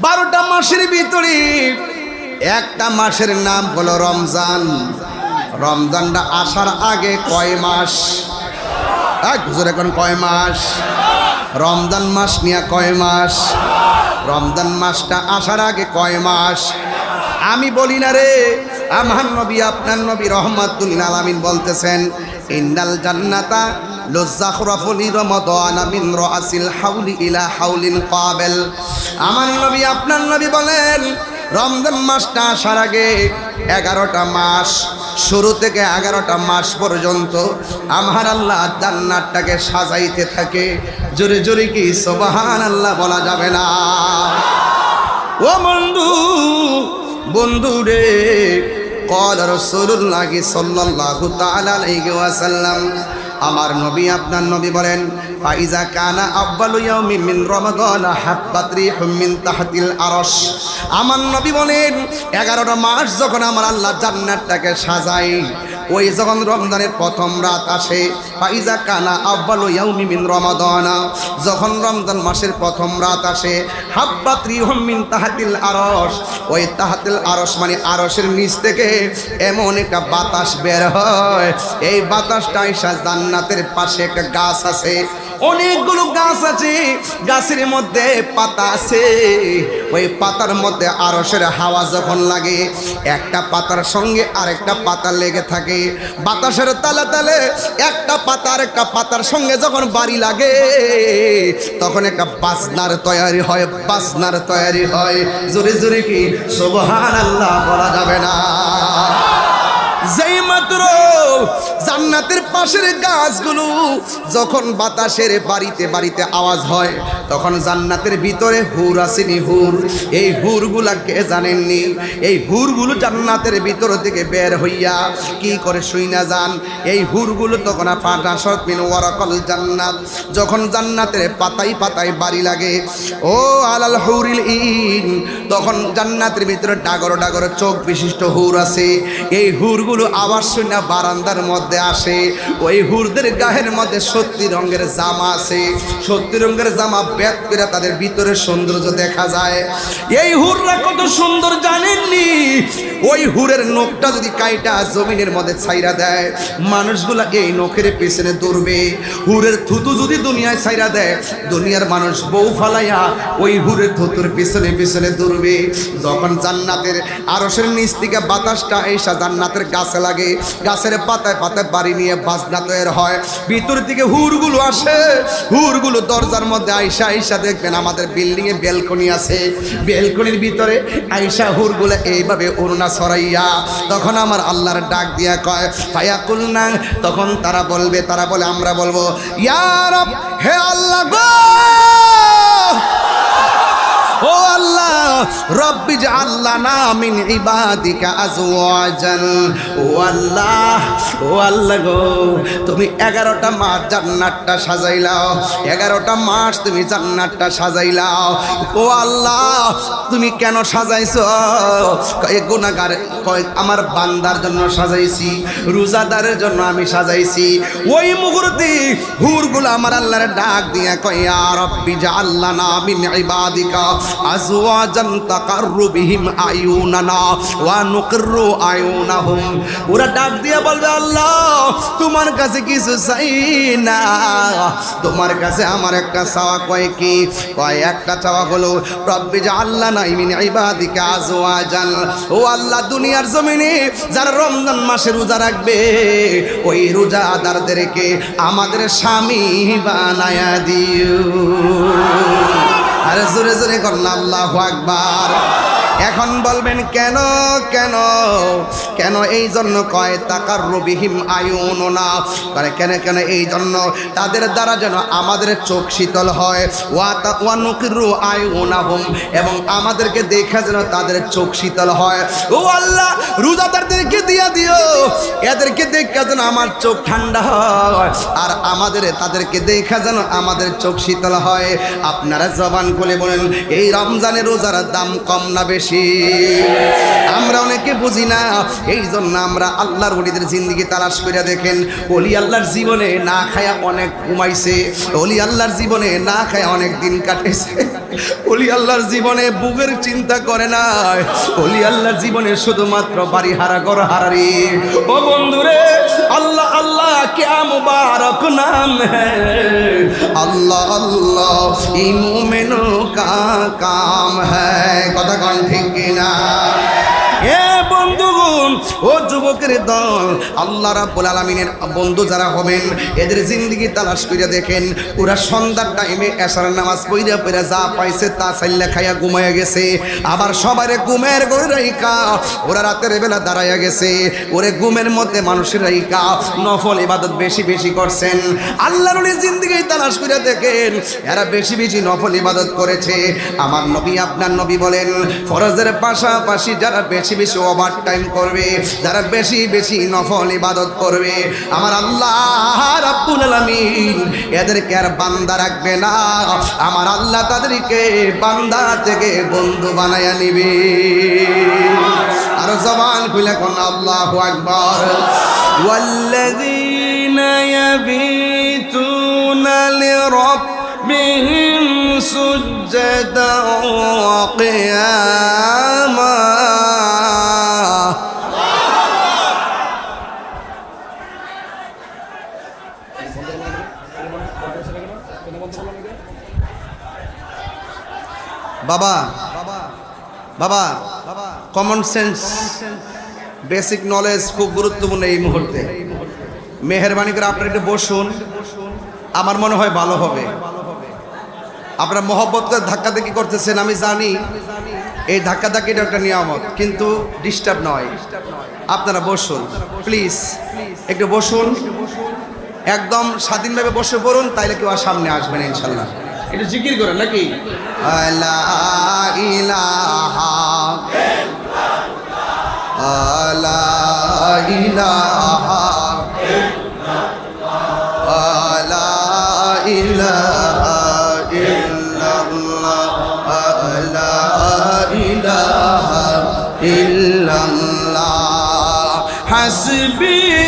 বারোটা মাসের ভিতরে একটা মাসের নাম হলো রমজান। রমজানটা আসার আগে কয় মাস? হুজুর, এখন কয় মাস? রমজান মাস নিয়ে কয় মাস? রমজান মাসটা আসার আগে কয় মাস? আমি বলি না রে, আমার নবী, আপনার নবী রহমাতুল আলামিন বলতেছেন, ইন্নাল জান্নাতা লুজ্জাখরাফুলি আসার আগে এগারোটা মাস, শুরু থেকে এগারোটা মাস পর্যন্ত আমার আল্লাহ জান্নাতটাকে সাজাইতে থাকে। জোরে জোরে কি সোবাহান আল্লাহ বলা যাবে না? ও বন্ধু বন্ধু রে, কল রসুল্লাহ সাল্লাল্লাহু তাআলা আলাইহি ওয়াসাল্লাম আমার নবী আপনার নবী বলেন, ফাইজা কানা আব্বালু ইয়াউমি মিন রমাদান হাব্বাতরি মিন তাহতিল আরশ। আমার নবী বলেন 11টা মাস যখন আমার আল্লাহ জান্নাতটাকে সাজায়, ওই যখন রমজানের প্রথম রাত আসে ফাইজা কানা আব্বালু ইয়াউমি মিন রমাদান। যখন রমজান মাসের প্রথম রাত আসে, হাব্বাত রিহুম মিন তাহতিল আরশ। ওই তাহাতিল আরশ মানে আরশের নিচ থেকে এমন একটা বাতাস বের হয়। এই বাতাসটা আইসা জান্নাতের পাশে একটা গাছ আছে। অনেকগুলো গাছ আছে, গাছের মধ্যে পাতা আছে। ওই পাতার মধ্যে আরসের হাওয়া যখন লাগে, একটা পাতার সঙ্গে আরেকটা পাতা লেগে থাকে। বাতাসের তালে তালে একটা পাতা আর একটা পাতার সঙ্গে যখন বাড়ি লাগে, তখন একটা বাসনার তৈরি হয়, বাসনার তৈরি হয়। জোরে জোরে কি? সুবহান আল্লাহ বলা যাবে না। যেই মাত্র জান্নাতের পাশের গাছগুলো যখন বাতাসের বাড়িতে বাড়িতে আওয়াজ হয়, তখন জান্নাতের ভিতরে হুর আসেনি হুর। এই হুরগুলা কে জানেননি? এই হুরগুলো জান্নাতের ভিতর থেকে বের হইয়া কি করে শুই না যান? এই হুরগুলো তখন পাটা সৎমিন ওয়ারাকল জান্নাত, যখন জান্নাতের পাতাই পাতায় বাড়ি লাগে। ও আলাল হুরিল ইন, তখন জান্নাতের ভিতরে ডাগর ডাগর চোখ বিশিষ্ট হুর আছে। এই হুরগুলো আবার শুনে বারান্দার মধ্যে আসে। ওই হুরদের গায়ের মধ্যে সত্যি রঙের জামা আছে। সত্যি রঙের জামা বেদ করে তাদের ভিতরে সৌন্দর্য দেখা যায়। এই হুররা কত সুন্দর জানেননি? ওই হুরের নখটা যদি কাইটা জমিনের মধ্যে ছাইরা দেয়, মানুষগুলা এই নখের পেছনে দৌড়বে। হুরের থুতু যদি দুনিয়ায় ছাইরা দেয়, দুনিয়ার মানুষ বউ ফালাইয়া ওই হুরের থুতুর পিছনে পিছনে দৌড়বে। যখন জান্নাতের আরসের নিচ থেকে বাতাসটা এসা জান্নাতের গাছে লাগে গাছের পাতায় পাতায় বাড়ি নিয়ে বাজনা তৈরি হয়। ভিতর থেকে হুরগুলো আসে। হুরগুলো দরজার মধ্যে আইসা আইসা দেখবেন আমাদের বিল্ডিং এ বেলকনি আছে। বেলকনির ভিতরে আইসা হুরগুলো এইভাবে অরুণা ছড়াইয়া তখন আমার আল্লাহর ডাক দিয়া কয় ফায়াকুল না তখন তারা বলবে, তারা বলে, আমরা বলব ইয়ার হে আল্লাহ গো! রব্বি মিন ইবাদিকা আজওয়াজান। গো, তুমি এগারোটা মাস জান্নাতটা সাজাইলাও, এগারোটা মাস তুমি জান্নাতটা সাজাইলাও। ও আল্লাহ, তুমি কেন সাজাইছো? কয় আমার বান্দার জন্য সাজাইছি, রোজাদারের জন্য আমি সাজাইছি। ওই মুহূর্তে হুরগুলো আমার আল্লাহর ডাক দিয়া কয় রব্বি আল্লাহ না মিন ইবাদিকা আজওয়াজান তাকাররু বিহিম আয়ুনানা ওয়া নুকিররু আয়ুনাহুম ওরা ডাক দিয়ে বলবে, আল্লাহ, তোমার কাছে কিছু চাই না। তোমার কাছে আমার একটা চাওয়া কয় কি? কয়, একটা চাওয়া হলো, রব্বি আল্লাহ নাই মিন ইবাদিকা আজওয়াজান। ও আল্লাহ, দুনিয়ার জমিনে যারা রমজান মাসে রোজা রাখবে, ওই রোজা রোজাদারদেরকে আমাদের স্বামী বানায়া দিও। আরে জোরে জোরে করল আল্লাহ আকবার। এখন বলবেন, কেন কেন কেন এই জন্য কয় তাকার রবিহীম আয়ুন না মানে কেন কেন এই জন্য তাদের দ্বারা যেন আমাদের চোখ শীতল হয়। ওয়া তা ওয়া নুকিরু আয়ুনাহুম এবং আমাদেরকে দেখে যেন তাদের চোখ শীতল হয়। ও আল্লাহ রোজাদারদেরকে দিয়া দিও। এদেরকে দেখে যেন আমার চোখ ঠান্ডা হয় আর আমাদের তাদেরকে দেখা যেন আমাদের চোখ শীতল হয়। আপনারা জবান খুলে বলেন, এই রমজানের রোজার দাম কম না বেশি? বেশি আমরা অনেকে বুঝি না, এই জন্য আমরা আল্লাহর অলিদের জিন্দিগি তালাশ করিয়া দেখেন অলি আল্লাহর জীবনে না খায়া অনেক ঘুমাইছে অলি আল্লাহর জীবনে না খায়া অনেক দিন কাটেছে অলি আল্লাহর জীবনে বুকের চিন্তা করে না অলি আল্লাহর জীবনে শুধুমাত্র বাড়ি হারা কর হারারি ও বন্ধুরে, আল্লাহ আল্লাহ, কে মুবারক নাম আল্লাহ আল্লাহ ই কা কাম হ্যাঁ যুবকের দল। আল্লাহ রাব্বুল আলামিনের বন্ধু যারা হবেন, এদের জিন্দগি তালাশ করে দেখেন, ওরা সন্ধ্যার টাইমে এসার নামাজ পইরা পইরা যা পাইছে তা সাইল্লা খাইয়া ঘুমাইয়া গেছে। আবার সবারে ঘুমের গড়ে রাইকা ওরা রাতের বেলা দাঁড়াইয়া গেছে। ওরে ঘুমের মধ্যে মানুষের রাইকা নফল ইবাদত বেশি বেশি করছেন। আল্লাহর জিন্দগি তালাশ করে দেখেন, এরা বেশি বেশি নফল ইবাদত করেছে। আমার নবী, আপনার নবী বলেন, ফরজের পাশাপাশি যারা বেশি বেশি ওভার টাইম করবে, যারা বেশি বেশি নফল ইবাদত করবে আমার আল্লাহ রাব্বুল আলামিন এদেরকে আর বান্দা রাখবে না আমার আল্লাহ তাদেরকে বান্দা থেকে বন্ধু বানায়া নিবে আর জবান খুলে কোন আল্লাহু আকবার والذين يبيتون لربهم سجدا وقياما বাবা বাবা কমন সেন্স বেসিক নলেজ খুব গুরুত্বপূর্ণ এই মুহূর্তে। মেহরবানি করে আপনারা একটু বসুন। আমার মনে হয় ভালো হবে। আপনারা মহব্বত করে ধাক্কা ধাক্কি করতেছেন, আমি জানি। এই ধাক্কা ধাক্কিটা একটা নিয়ামত, কিন্তু ডিস্টার্ব নয়। আপনারা বসুন প্লিজ একটু বসুন। একদম স্বাধীনভাবে বসে পড়ুন, তাইলে কেউ আর সামনে আসবেন ইনশাল্লাহ। একটু জিকির করেন নাকি? ইল্লাল্লাহ. হাসবি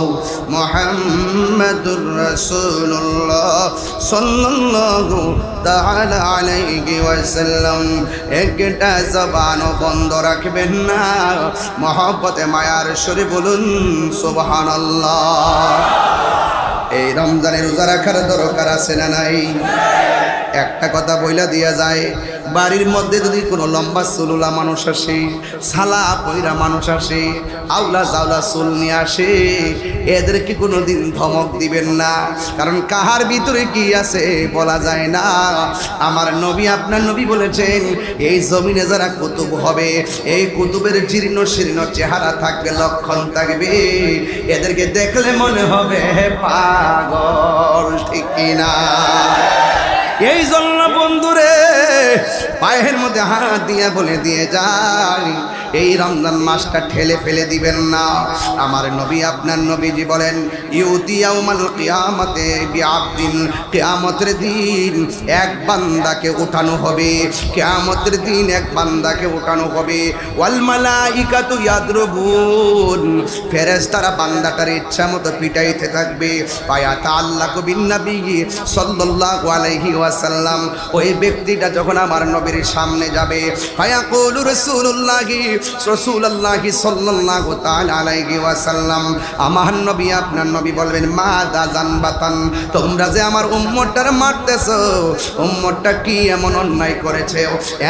মুহাম্মাদুর রাসূলুল্লাহ সাল্লাল্লাহু তাআলা আলাইহি ওয়াসাল্লাম। একটা জবানও বন্ধ রাখবেন না। মহব্বতে, মায়ার সরে বলুন, সুবহানাল্লাহ। এই রমজানে রোজা রাখার দরকার আছে না নাই? একটা কথা বইলা দিয়া যায় বাড়ির মধ্যে যদি কোনো লম্বা চুলুলা মানুষ আসে, সালা পইরা মানুষ আসে, আউলা জাউলা চুল নিয়ে আসে, এদেরকে কোনো দিন ধমক দিবেন না। কারণ কাহার ভিতরে কি আছে বলা যায় না। আমার নবী, আপনার নবী বলেছেন, এই জমিনে যারা কুতুব হবে, এই কুতুবের জীর্ণ শীর্ণ চেহারা থাকবে, লক্ষণ থাকবে। এদেরকে দেখলে মনে হবে পাগল, ঠিক কিনা? এই জন্য বন্ধুরে পায়ের মধ্যে হাত দিয়ে বলে দিয়ে যাই। এই রমজান মাসটা ঠেলে ফেলে দিবেন না। আমার নবী, আপনার নবীজি বলেন ইউতিয়াউমাল কিয়ামতে বিআবদিন, কিয়ামতের দিন এক বান্দাকে উঠানো হবে, কিয়ামতের দিন এক বান্দাকে উঠানো হবে। ওয়াল মালাইকাতু ইয়াদরুবুন, ফেরেশতারা বান্দাটার ইচ্ছা মতো পিটাইতে থাকবে। পায়া তাআল্লাকু বিন নবী সাল্লাল্লাহু আলাইহি ওয়াসাল্লাম, ওই ব্যক্তিটা যখন আমার নবীর সামনে যাবে, ফায়াকুলু রাসূলুল্লাহি রাসূলুল্লাহি সাল্লাল্লাহু তাআলা আলাইহি ওয়াসাল্লাম। আমার নবী, আপনার নবী বলবেন মা দা জানবাতান, তোমরা যে আমার উম্মতটার মারতেছো, উম্মতটা কি এমন অন্যায় করেছে?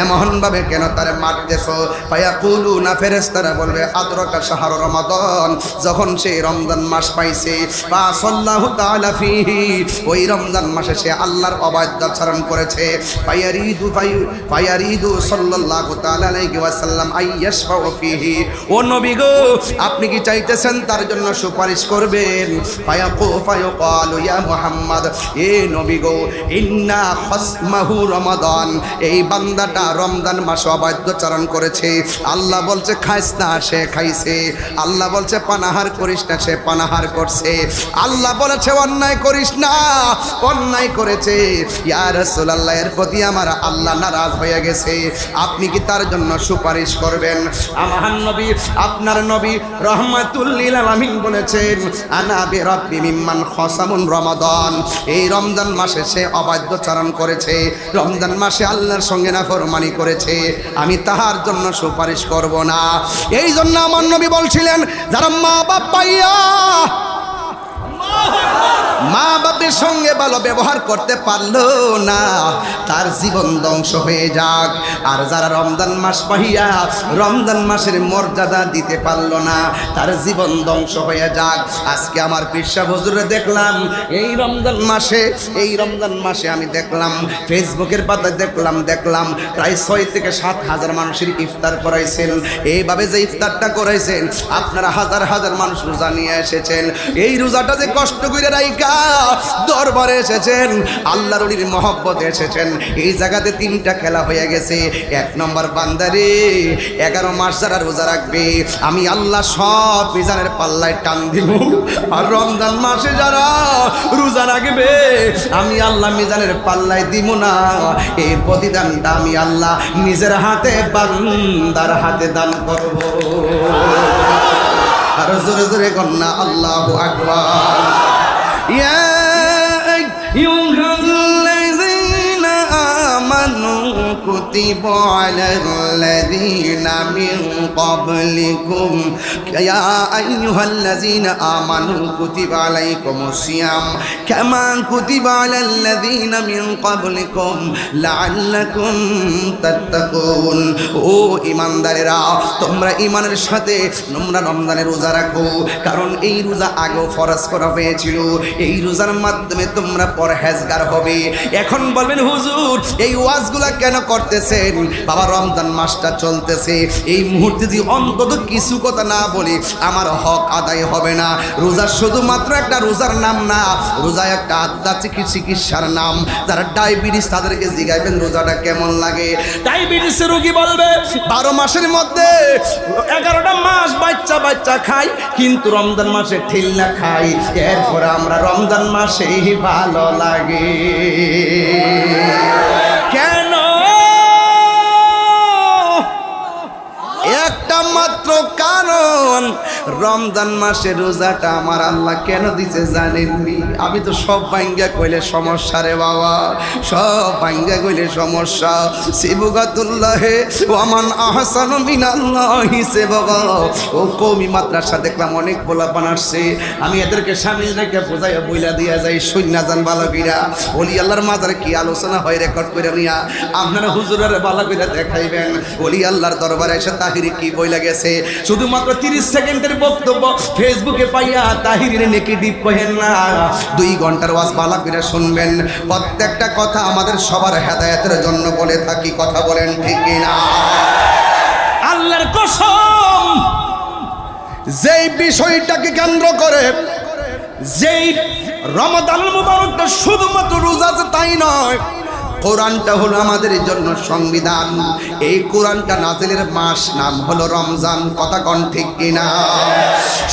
এমন ভাবে কেন তার মারতেছো? ফায়াকুলু না ফেরেশতারা বলবে, আদরকা শাহর রমাদান, যখন সে রমজান মাস পাইছে বা সাল্লাহু তাআলা ফিহি, ওই রমজান মাসে সে আল্লাহর অবাধ্যাচরণ করেছে। ফায়ারিদু সাল্লাল্লাহু তাআলা আলাইহি ওয়াসাল্লাম ইয়াশফাউ ও নবী গো, আপনি কি চাইতেছেন তার জন্য সুপারিশ করবেন? ফায়াকু, ফায়াকালু মুহাম্মদ, এ নবী গো, ইন্না খসমাহু রমাদান। এই বান্দাটা রমজান মাসে অবাধ্যচারণ করেছে। আল্লাহ বলছে খাইস না সে খাইছে। আল্লাহ বলছে, পানাহার করিস না, সে পানাহার করছে। আল্লাহ বলেছে, অন্যায় করিস না। অন্যায় করেছে। ইয়া রাসূলুল্লাহ, এর প্রতি আমার আল্লাহ নারাজ হয়ে গেছে। আপনি কি তার জন্য সুপারিশ করবেন? আমার আপনার নবী রহমাতুল্লিল আলামিন বলেছেন, আনা বি রাব্বি মিম্মান খসামুন রমাদান। এই রমজান মাসে সে অবাধ্যচারণ করেছে, রমজান মাসে আল্লাহর সঙ্গে নাফরমানি করেছে। আমি তাহার জন্য সুপারিশ করব না। এই জন্য আমার নবী বলছিলেন, যারা মা বাপ পাইয়া মা বাপের সঙ্গে ভালো ব্যবহার করতে পারল না। তার জীবন ধ্বংস হয়ে যাক। আর যারা রমজান মাস পাহিয়া রমজান মাসের মর্যাদা দিতে পারল না, তার জীবন ধ্বংস হয়ে যাক। আজকে আমার পিসা হুজুরে দেখলাম, এই রমজান মাসে, এই রমজান মাসে আমি দেখলাম, ফেসবুকের পাতায় দেখলাম দেখলাম, প্রায় ছয় থেকে সাত হাজার মানুষের ইফতার করাইছেন। এইভাবে যে ইফতারটা করাইছেন, আপনারা হাজার হাজার মানুষ রোজা নিয়ে এসেছেন। এই রোজাটা যে কষ্ট করে রাইকা দরবারে এসেছেন, আল্লাহর অলির মহব্বতে এসেছেন। এই জায়গাতে তিনটা খেলা হয়ে গেছে। এক নম্বর বান্দারে, এগারো মাস যারা রোজা রাখবে, আমি আল্লাহ সব মিজানের পাল্লায় টান দিব। আর রমজান মাসে যারা রোজা রাখবে, আমি আল্লাহ মিজানের পাল্লায় দিব না। এই প্রতিদানটা আমি আল্লাহ নিজের হাতে, বান্দার হাতে দান করব। আর জোরে জোরে কন্যা আল্লাহ আকবার। ইয়া كتب على الذين من قبلكم يا أيها الذين آمنوا كتب عليكم الصيام كما كتب على الذين من قبلكم لعلكم تتقون ও ইমানদারেরা তোমরা ইমানের সাথে তোমরা রমজানের রোজা রাখো কারণ এই রোজা আগেও ফরজ করা হয়েছিল এই রোজার মাধ্যমে তোমরা পরহেজগার হবে এখন বলবেন হুজুর এই ওয়াজগুলা কেন করতেছেন বাবা, রমজান মাসটা চলতেছে। এই মুহূর্তে যদি অন্তত কিছু কথা না বলি, আমার হক আদায় হবে না। রোজা শুধুমাত্র একটা রোজার নাম না, রোজা একটা আদ্যা চিকিৎসার নাম। যারা ডায়াবেটিস, তাদেরকে জিগাইবেন রোজাটা কেমন লাগে? ডায়াবেটিস রোগী বলবে, বারো মাসের মধ্যে এগারোটা মাস বাচ্চা বাচ্চা খাই, কিন্তু রমজান মাসে ঠিল্লা খাই। এরপরে আমরা রমজান মাসেই ভালো লাগে। একটা মাত্র কারণ। রমজান মাসে রোজাটা আমার আল্লাহ কেন দিছে জানেননি? আমি তো সব ভাঙ্গা কইলে সমস্যা রে বাবা। সব ভাঙ্গা কইলে সমস্যা। শিবগাতুল্লাহে ওয়ামান আহসান মিনাল্লাহি সেবগা ও কমি মাদ্রাসা দেখলাম অনেক পোলাপান আসছে। আমি এদেরকে স্বামী রেখে বোঝাইয়া বইলা দিয়া যাই সৈন্য যান বালকীরা। বলি আল্লাহর মাজার কি আলোচনা হয় রেকর্ড করে নিয়া? আপনারা হুজুরের বালকীরা দেখাইবেন। বলি আল্লাহর দরবারে এসে তাহিরি কি বইলা গেছে? শুধুমাত্র তিরিশ সেকেন্ডের বক্তব্য ফেসবুকে পাইয়া তাহিরের নেগেটিভ কহেন না। দুই ঘণ্টার ওয়াজ বালাকীরা শুনবেন। প্রত্যেকটা কথা আমাদের সবার হেদায়েতের জন্য বলে থাকি কথা বলেন ঠিক না আল্লাহর কসম যেই বিষয়টাকে কেন্দ্র করে যেই রমাদান মুবারকটা শুধুমাত্র রোজা তাই নয় কোরআনটা হলো আমাদের জন্য সংবিধান এই কোরআনটা নাজিলের মাস নাম হলো রমজান কথা কন ঠিক কিনা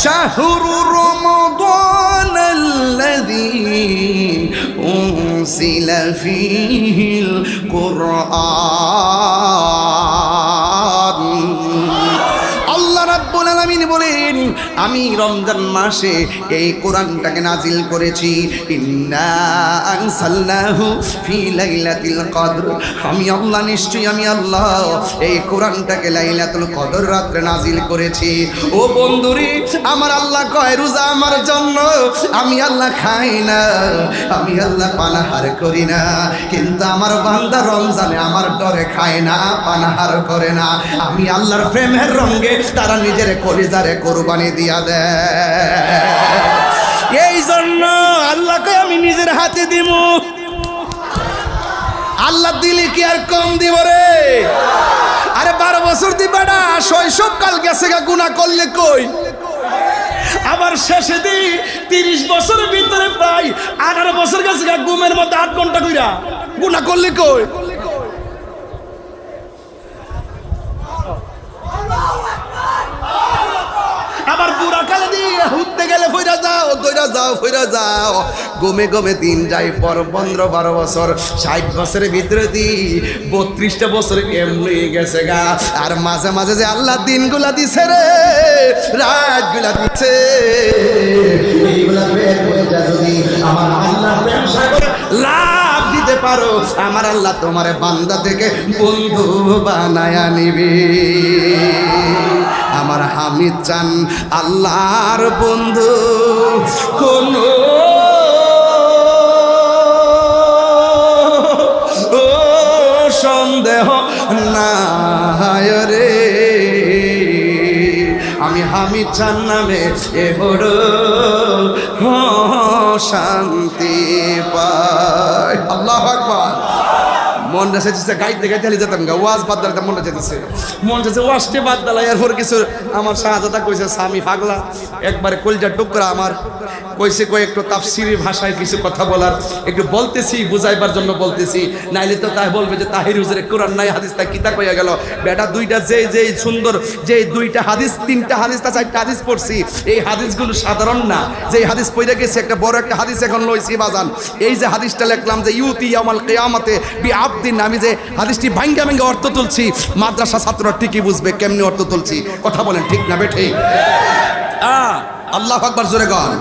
শাহরু রমাদান الذي أنزل فيه القرآن আলামিন বলেন, আমি রমজান মাসে এই কোরআনটাকে নাজিল করেছি। আমি আল্লাহ, নিশ্চয়ই আমি আল্লাহ, এই কোরআনটাকে লাইলাতুল কদর রাত্রে নাজিল করেছি। ও বন্ধুরি, আমার আল্লাহ কয়, রোজা আমার জন্য আমি আল্লাহ খাই না, আমি আল্লাহ পানাহার করি না। কিন্তু আমার বান্দা রমজানে আমার ডরে খায় না, পানাহার করে না। আমি আল্লাহর প্রেমের রঙ্গে তারা নিজের কলিজারে কোরবানি দিয়া দেয় এই জন্য আল্লাহকে আমি নিজের হাতে দিব আল্লাহ দিলে কি আর কম দিব রে? আরে বারো বছর দি বেড়া শৈশব কাল গেছে গা গুণা করলে কই? আবার শেষে দি তিরিশ বছরের ভিতরে প্রায় আঠারো বছর গেছে গা ঘুমের মধ্যে আট ঘণ্টা কইরা। গুণা করলে কই আবার বুড়া কালে দিয়ে উঠতে গেলে ফইরা যাও, দইরা যাও, ফইরা যাও। গমে গমে দিন যাই পর পনেরো বারো বছর। ষাট বছরের ভিতরে দি, বত্রিশটা বছর এমনি গেছে গা। আর মাঝে মাঝে যে আল্লাহ দিনগুলা দিছে রে, রাতগুলা দিছে। আমার লাভ দিতে পারো, আমার আল্লাহ তোমার বান্দা থেকে বন্ধু বানায়া নিবি। আমার হামিদ চান আল্লাহর বন্ধু। কোন সন্দেহ না রে। আমি হামিদ চান নামে এ বড় শান্তি পাই। আল্লাহ আকবার। মনটা গাইতে গাইতে যেতাম গা, ওয়াজ বাদ মনটা মন চাইছে বাদ এরপর কিছু আমার শাহজাদা কইছে, স্বামী পাগলা, একবারে টুকরা আমার। কইছে, কই, একটু তাফসিরি ভাষায় কিছু কথা বলার, একটু বলতেছি, বুঝাইবার জন্য বলতেছি। নাইলে তো তাই বলবে যে তাহির হুজুরে কোরআন নাই, হাদিস তা কিতা কইয়া গেল। বেটা, দুইটা যে যে সুন্দর যে দুইটা হাদিস, তিনটা হাদিস, তা চারটা হাদিস পড়ছি। এই হাদিসগুলো সাধারণ না। যে হাদিস পড়ে গেছে, একটা বড় একটা হাদিস এখন লইছি বাজান। এই যে হাদিসটা লিখলাম যে, ইউতি আমাল কিয়ামতে বি আবদিন আমি যে হাদিসটি ভাঙ্গা ভাঙ্গা অর্থ তুলছি, মাদ্রাসা ছাত্ররা ঠিকই বুঝবে কেমনি অর্থ তুলছি। কথা বলেন ঠিক না বেঠে? আল্লাহ আকবর জোরে গান